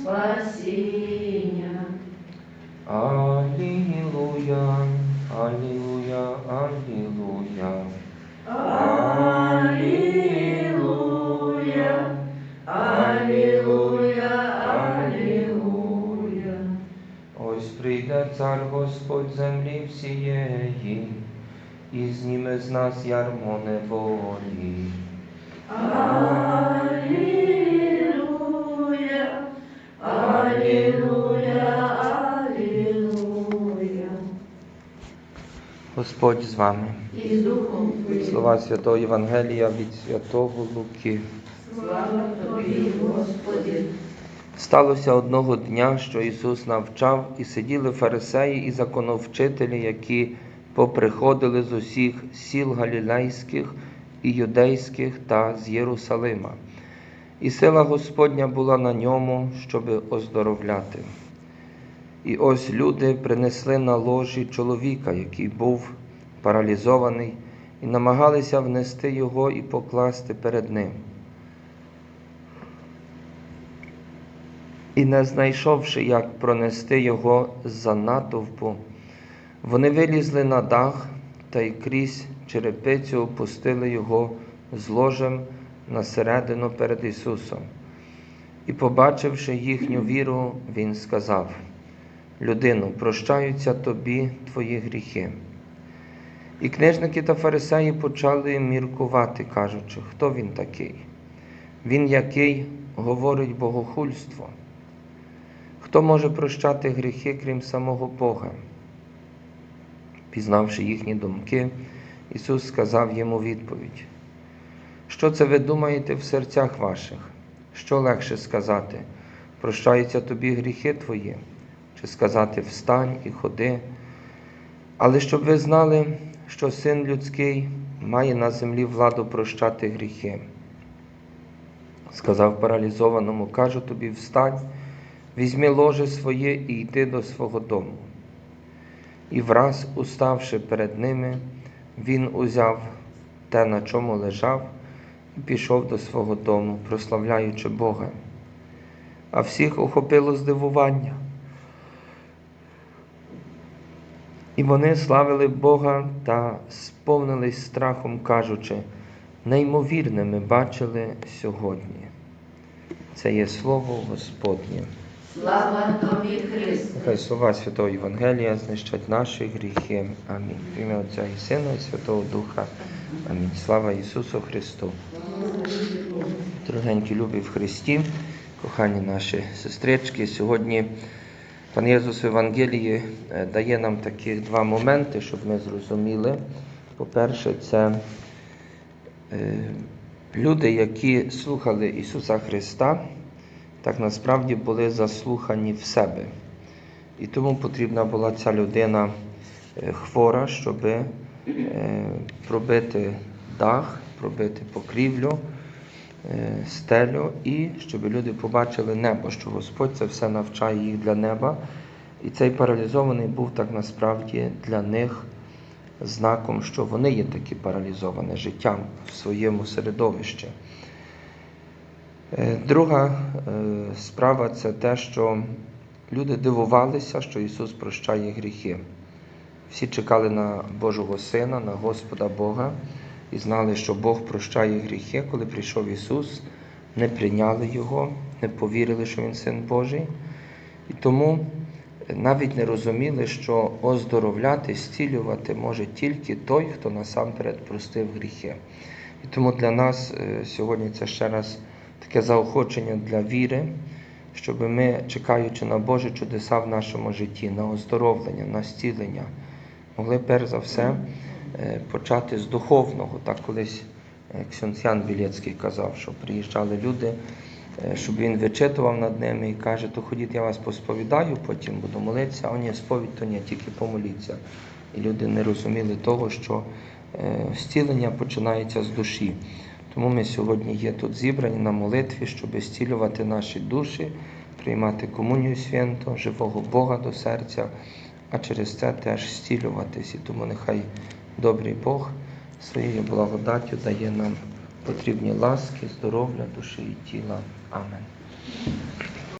спасіння. Аллилуйя, Аллилуйя, алілуя. Алілуя, Аллилуйя, алілуя. Ось прийде цар Господь землі всієї, і зніме з нас ярмо неволі. Алілуя. Господь з вами. І з Духом. Слова Святого Євангелія від Святого Луки. Слава Тобі, Господи. Сталося одного дня, що Ісус навчав, і сиділи фарисеї і законовчителі, які поприходили з усіх сіл галілейських і юдейських та з Єрусалима. І сила Господня була на ньому, щоби оздоровляти. І ось люди принесли на ложі чоловіка, який був паралізований, і намагалися внести його і покласти перед ним. І не знайшовши, як пронести його з-за натовпу, вони вилізли на дах та й крізь черепицю опустили його з ложем на середину перед Ісусом. І, побачивши їхню віру, Він сказав: Людину, прощаються тобі твої гріхи. І книжники та фарисеї почали міркувати, кажучи, хто він такий? Він який говорить богохульство. Хто може прощати гріхи, крім самого Бога? Пізнавши їхні думки, Ісус сказав йому відповідь: Що це ви думаєте в серцях ваших? Що легше сказати? Прощаються тобі гріхи твої, чи сказати встань і ходи? Але щоб ви знали, що син людський має на землі владу прощати гріхи. Сказав паралізованому, кажу тобі, встань, візьми ложе своє і йди до свого дому. І враз, уставши перед ними, він узяв те, на чому лежав, і пішов до свого дому, прославляючи Бога. А всіх охопило здивування. І вони славили Бога та сповнились страхом, кажучи, неймовірне ми бачили сьогодні. Це є слово Господнє. Слава Тобі, Христе. Нехай слова Святого Євангелія знищать наші гріхи. Амінь. В ім'я Отця і Сина, і Святого Духа. Амінь. Слава Ісусу Христу. Дорогенькі любі в Христі, кохані наші сестрички. Сьогодні пан Єсус в Євангелії е, дає нам таких два моменти, щоб ми зрозуміли. По-перше, це е, люди, які слухали Ісуса Христа, так насправді були заслухані в себе. І тому потрібна була ця людина е, хвора, щоб пробити дах, пробити покрівлю, стелю, і щоб люди побачили небо, що Господь це все навчає їх для неба. І цей паралізований був так насправді для них знаком, що вони є такі паралізовані життям в своєму середовищі. Е, Друга е, справа це те, що люди дивувалися, що Ісус прощає гріхи. Всі чекали на Божого Сина, на Господа Бога і знали, що Бог прощає гріхи. Коли прийшов Ісус, не прийняли Його, не повірили, що Він Син Божий. І тому навіть не розуміли, що оздоровляти, зцілювати може тільки той, хто насамперед простив гріхи. І тому для нас е, сьогодні це ще раз таке заохочення для віри, щоб ми, чекаючи на Божі чудеса в нашому житті, на оздоровлення, на зцілення, могли перш за все почати з духовного. Так колись е, Ксьонцян Білецький казав, що приїжджали люди, е, щоб він вичитував над ними і каже, то ходіть, я вас посповідаю, потім буду молитися, а ні, сповідь, то ні, тільки помоліться. І люди не розуміли того, що е, зцілення починається з душі. Тому ми сьогодні є тут зібрані на молитві, щоб зцілювати наші душі, приймати комунію свято, живого Бога до серця, а через це теж зцілюватись. І тому нехай добрий Бог своєю благодаттю дає нам потрібні ласки, здоров'я, душі і тіла. Амен.